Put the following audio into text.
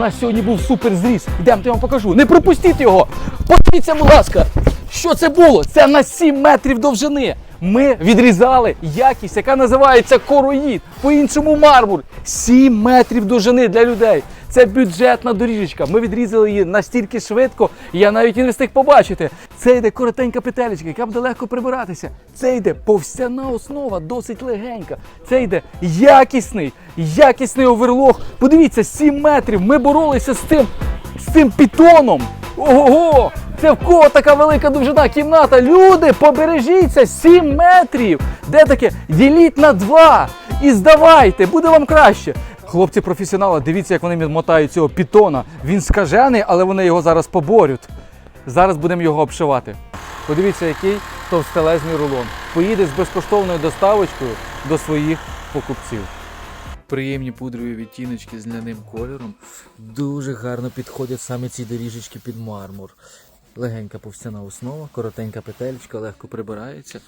нас сьогодні був супер зріз. Йдемо, я вам покажу. Не пропустіть його! Подивіться, будь ласка! Що це було? Це на 7 метрів довжини. Ми відрізали якість, яка називається короїд, по-іншому мармур. 7 метрів довжини для людей. Це бюджетна доріжечка. Ми відрізали її настільки швидко, я навіть і не встиг побачити. Це йде коротенька петелечка, яка буде легко прибиратися. Це йде повстяна основа, досить легенька. Це йде якісний, якісний оверлог. Подивіться, 7 метрів. Ми боролися з цим, з цим пітоном. Ого! Це в кого така велика довжина кімната? Люди, побережіться, 7 метрів. Де таке? Діліть на 2 і здавайте, буде вам краще. Хлопці професіонали, дивіться, як вони мотають цього пітона. Він скажений, але вони його зараз поборють. Зараз будемо його обшивати. Подивіться, який товстелезний рулон. Поїде з безкоштовною доставочкою до своїх покупців. Приємні пудрові відтіночки з ляним кольором. Дуже гарно підходять саме ці доріжечки під мармур. Легенька повстяна основа, коротенька петелька, легко прибирається.